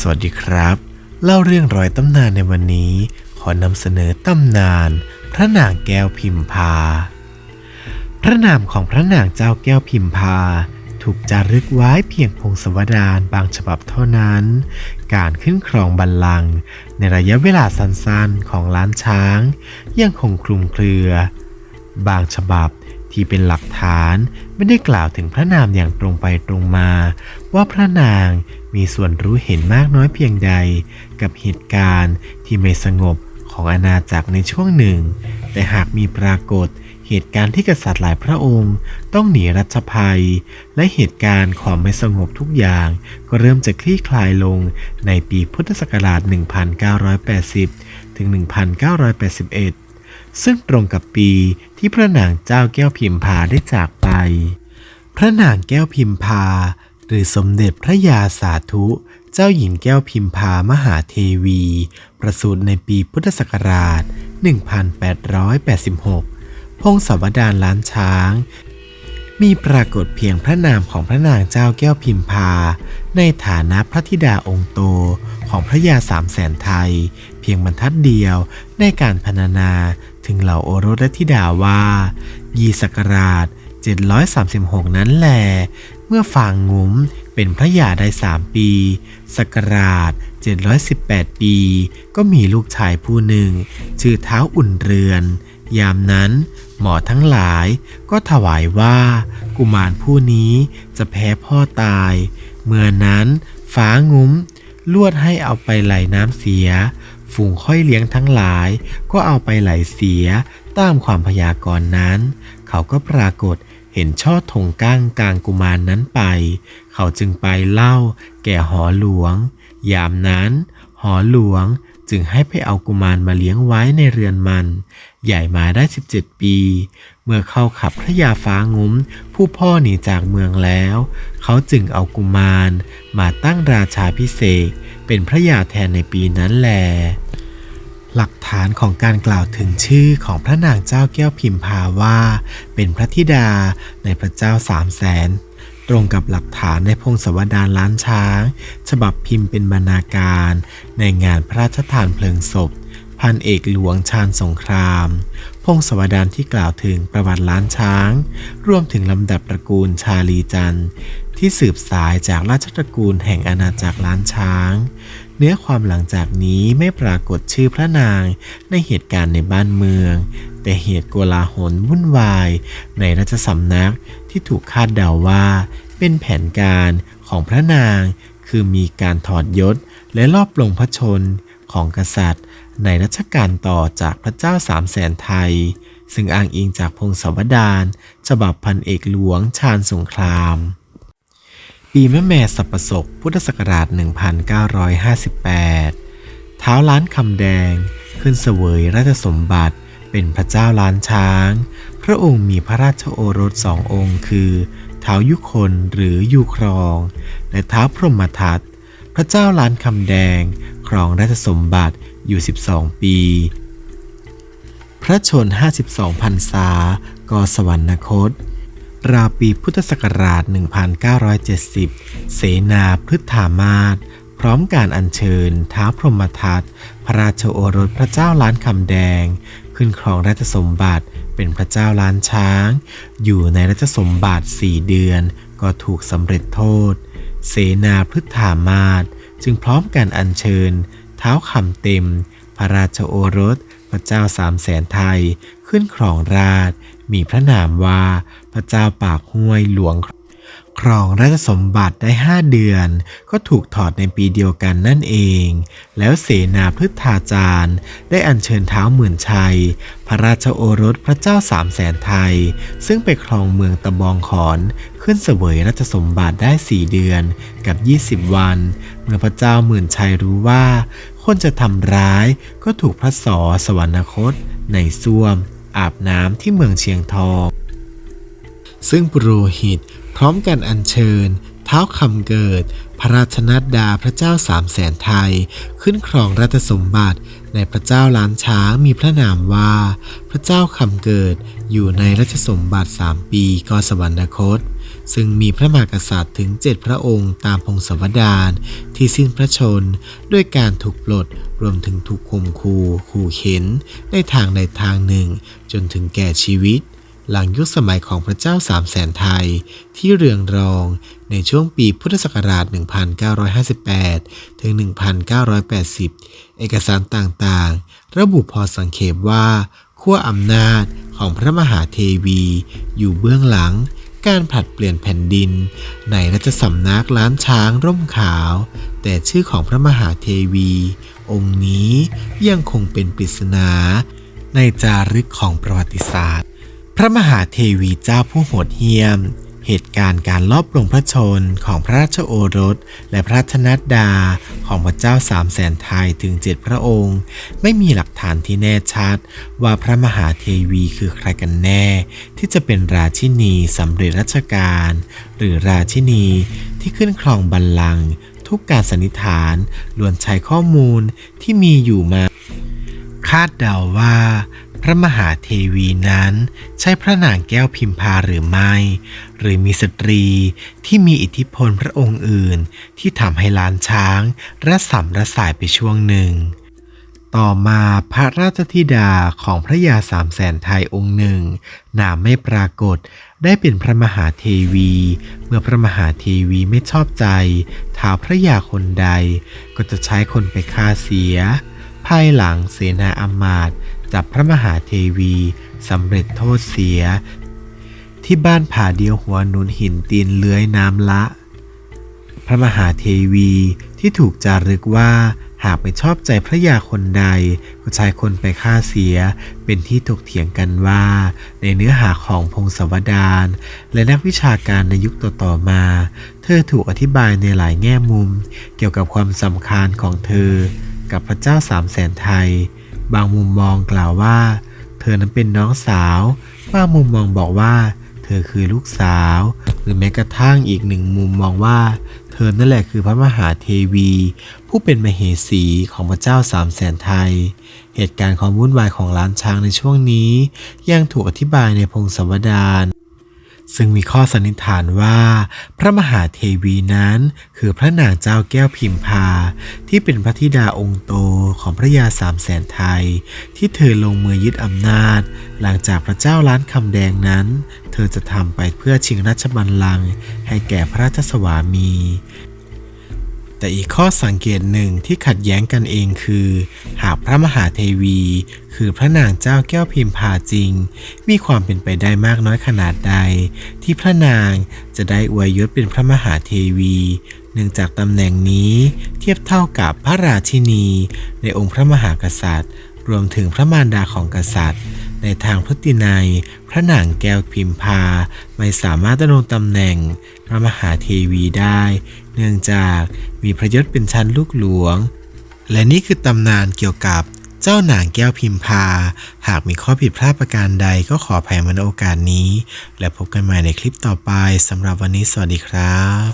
สวัสดีครับ เล่าเรื่องรอยตำนานในวันนี้ ขอนำเสนอตำนาน พระนางแก้วพิมพา พระนามของพระนางเจ้าแก้วพิมพา ถูกจารึกไว้เพียงพงศวดารบางฉบับเท่านั้น การขึ้นครองบัลลังก์ในระยะเวลาสั้นๆของล้านช้าง ยังคงคลุมเครือบางฉบับที่เป็นหลักฐานไม่ได้กล่าวถึงพระนามอย่างตรงไปตรงมา ว่าพระนางมีส่วนรู้เห็นมากน้อยเพียงใด กับเหตุการณ์ที่ไม่สงบของอาณาจักรในช่วงหนึ่ง แต่หากมีปรากฏเหตุการณ์ที่กษัตริย์หลายพระองค์ ต้องหนีรัชภัย และเหตุการณ์ความไม่สงบทุกอย่าง ก็เริ่มจะคลี่คลายลงในปีพุทธศักราช 1980 ถึง 1981 ซึ่งตรงกับปีที่พระนางเจ้าแก้วพิมพาได้จากไป พระนางแก้วพิมพา หรือสมเด็จพระยาสาธุ เจ้าหญิงแก้วพิมพามหาเทวี ประสูติในปีพุทธศักราช 1886 พงศาวดารล้านช้าง มีปรากฏเพียงพระนามของพระนางเจ้าแก้วพิมพา ในฐานะพระธิดาองค์โตของพระยาสามแสนไทย เพียงบรรทัดเดียวในการพรรณนาถึงเหล่าโอรสและธิดาว่า ยีศักราช736 นั้นแหล เมื่อฟางงุ้มเป็นพระยาได้สามปีศักราช 718 ปี ก็มีลูกชายผู้หนึ่ง ชื่อเท้าอุ่นเรือน ยามนั้นหมอทั้งหลายก็ถวายว่า กุมารผู้นี้จะแพ้พ่อตาย เมื่อนั้นฟ้างุ้ม ลวดให้เอาไปไหลน้ำเสีย ฝูงค่อยเลี้ยงทั้งหลาย ก็เอาไปไหลเสียตามความพยากรณ์นั้น เขาก็ปรากฏ เห็นช่อธงก้างกลางกุมารนนั้นไป เขาจึงไปเล่าแก่หอหลวง ยามนั้น หอหลวงจึงให้ไปเอากุมารมาเลี้ยงไว้ในเรือนมัน ใหญ่มาได้ 17 ปี เมื่อเข้าขับพระยาฟ้างุ้ม ผู้พ่อหนีจากเมืองแล้ว เขาจึงเอากุมารมาตั้งราชาพิเศษเป็นพระยาแทนในปีนั้นแล หลักฐานของการกล่าวถึงชื่อของพระนางเจ้าแก้วพิมพาว่า เป็นพระธิดาในพระเจ้าสามแสนตรงกับหลักฐานในพงศวดานล้านช้าง ฉบับพิมพ์เป็นบรรณาการ ในงานพระราชทานเพลิงศพ พันเอกหลวงชาญสงคราม พงศาวดารที่กล่าวถึงประวัติล้านช้าง รวมถึงลำดับตระกูลชาลีจันทร์ที่สืบสายจากราชตระกูลแห่งอาณาจักรล้านช้าง เนื้อความหลังจากนี้ไม่ปรากฏชื่อพระนางในเหตุการณ์ในบ้านเมือง แต่เหตุโกลาหลวุ่นวาย ในราชสำนักที่ถูกคาดเดาว่า เป็นแผนการของพระนาง คือมีการถอดยศและลอบลงพระชนของกษัตริย์ ในรัชกาลต่อจากพระเจ้าสามแสนไทย ซึ่งอ้างอิงจากพงศาวดารฉบับพันเอกหลวงชาญสงคราม ปีแม่แม่สัปศกพุทธศักราช 1958 เท้าล้านคำแดงขึ้นเสวยราชสมบัติเป็นพระเจ้าล้านช้าง พระองค์มีพระราชโอรสสององค์คือเท้ายุคนหรือยูครอง และเท้าพรหมทัต พระเจ้าล้านคำแดง ครองราชสมบัติอยู่ 12 ปี พระชน 52พรรษากสวรรคต ราวปีพุทธศักราช 1970 เสนาพฤทธามาศพร้อมการอัญเชิญท้าพรหมทัตพระราชโอรสพระเจ้าล้านคำแดง ขึ้นครองราชสมบัติเป็นพระเจ้าล้านช้าง อยู่ในราชสมบัติสี่เดือนก็ถูกสำเร็จโทษ เสนาพฤทธามาศจึงพร้อมการอัญเชิญ เท้าคำเต็ม พระราชโอรส พระเจ้าสามแสนไทย ขึ้นครองราช มีพระนามว่า พระเจ้าปากห้วยหลวง ครองราชสมบัติได้ห้าเดือน ก็ถูกถอดในปีเดียวกันนั่นเอง แล้วเสนาพฤทธาจารย์ ได้อัญเชิญเท้าหมื่นชัย พระราชโอรสพระเจ้าสามแสนไทย ซึ่งไปครองเมืองตะบองขอน ขึ้นเสวยราชสมบัติได้สี่เดือนกับ 20 วัน เมื่อพระเจ้าหมื่นชัยรู้ว่า คนจะทำร้ายก็ถูกพระสอสวรรคต ในส้วม อาบน้ำที่เมืองเชียงทอง ซึ่งปุโรหิตพร้อมกันอัญเชิญ เท้าคำเกิด พระราชนัดดาพระเจ้าสามแสนไทย ขึ้นครองราชสมบัติในพระเจ้าล้านช้างมีพระนามว่า พระเจ้าคำเกิดอยู่ในราชสมบัติสามปีก็สวรรคต ซึ่งมีพระมหากษัตริย์ถึง 7 พระองค์ตามพงศาวดารที่สิ้นพระชน ด้วยการถูกปลดรวมถึงถูกข่มขู่ขู่เข็นในทางใดทางหนึ่ง จนถึงแก่ชีวิต หลังยุคสมัยของพระเจ้าสามแสนไทย ที่เรืองรองในช่วงปีพุทธศักราช 1958 ถึง 1980 เอกสารต่างๆ ระบุพอสังเขปว่าขั้วอำนาจของพระมหาเทวี อยู่เบื้องหลัง การผลัดเปลี่ยนแผ่นดิน ในรัชสำนักล้านช้างร่มขาว แต่ชื่อของพระมหาเทวี องค์นี้ยังคงเป็นปริศนา ในจารึกของประวัติศาสตร์ พระมหาเทวีเจ้าผู้โหดเหี้ยม เหตุการณ์การลอบปลงพระชนของพระราชโอรส และพระราชนัดดาของพระเจ้าสามแสนไทยถึงเจ็ดพระองค์ ไม่มีหลักฐานที่แน่ชัด ว่าพระมหาเทวีคือใครกันแน่ ที่จะเป็นราชินีสำเร็จราชการ หรือราชินีที่ขึ้นครองบัลลังก์ทุกการสันนิษฐานล้วนใช้ข้อมูลที่มีอยู่มา คาดเดาว่า ระมหาเทวีนั้น ใช่พระนางแก้วพิมพาหรือไม่ หรือมีสตรีที่มีอิทธิพลพระองค์อื่น ที่ทำให้ล้านช้างระสำระสายไปช่วงหนึ่ง ต่อมาพระราชธิดาของพระยาสามแสนไทยองค์หนึ่ง นามไม่ปรากฏได้เป็นพระมหาเทวี เมื่อพระมหาเทวีไม่ชอบใจท้าพระยาคนใด ก็จะใช้คนไปฆ่าเสีย ภายหลังเสนาอมาตย์ จับพระมหาเทวีสำเร็จโทษเสีย ที่บ้านผาเดียวหัวหนุนหินตีนเลื้อยน้ำละ พระมหาเทวีที่ถูกจารึกว่าหากไม่ชอบใจพระยาคนใดก็ใช้คนไปฆ่าเสีย เป็นที่ถกเถียงกันว่า ในเนื้อหาของพงศวดารและนักวิชาการในยุคต่อๆมา เธอถูกอธิบายในหลายแง่มุม เกี่ยวกับความสำคัญของเธอ กับพระเจ้าสามแสนไทย บางมุมมองกล่าวว่า เธอนั้นเป็นน้องสาว บางมุมมองบอกว่า เธอคือลูกสาว หรือแม้กระทั่งอีกหนึ่งมุมมองว่า เธอนั่นแหละคือพระมหาเทวี ผู้เป็นมเหสีของพระเจ้าสามแสนไทย เหตุการณ์ความวุ่นวายของล้านช้างในช่วงนี้ ยังถูกอธิบายในพงศาวดาร ซึ่งมีข้อสันนิษฐานว่า พระมหาเทวีนั้นคือพระนางเจ้าแก้วพิมพา ที่เป็นพระธิดาองค์โตของพระยาสามแสนไทย ที่เธอลงมือยึดอำนาจ หลังจากพระเจ้าล้านคำแดงนั้น เธอจะทำไปเพื่อชิงราชบัลลังก์ให้แก่พระราชสวามี แต่อีกข้อสังเกตหนึ่งที่ขัดแย้งกันเองคือ หากพระมหาเทวี คือพระนางเจ้าแก้วพิมพาจริง มีความเป็นไปได้มากน้อยขนาดใด ที่พระนางจะได้อวยยศเป็นพระมหาเทวี เนื่องจากตำแหน่งนี้เทียบเท่ากับพระราชินี ในองค์พระมหากษัตริย์ รวมถึงพระมารดาของกษัตริย์ ในทางพฤตินัย พระนางแก้วพิมพาไม่สามารถดำรงตำแหน่งพระมหาเทวีได้ เนื่องจากมีพระยศเป็นชั้นลูกหลวง และนี่คือตำนานเกี่ยวกับเจ้านางแก้วพิมพา หากมีข้อผิดพลาดประการใดก็ขออภัยมาณโอกาสนี้ และพบกันใหม่ในคลิปต่อไปสำหรับวันนี้สวัสดีครับ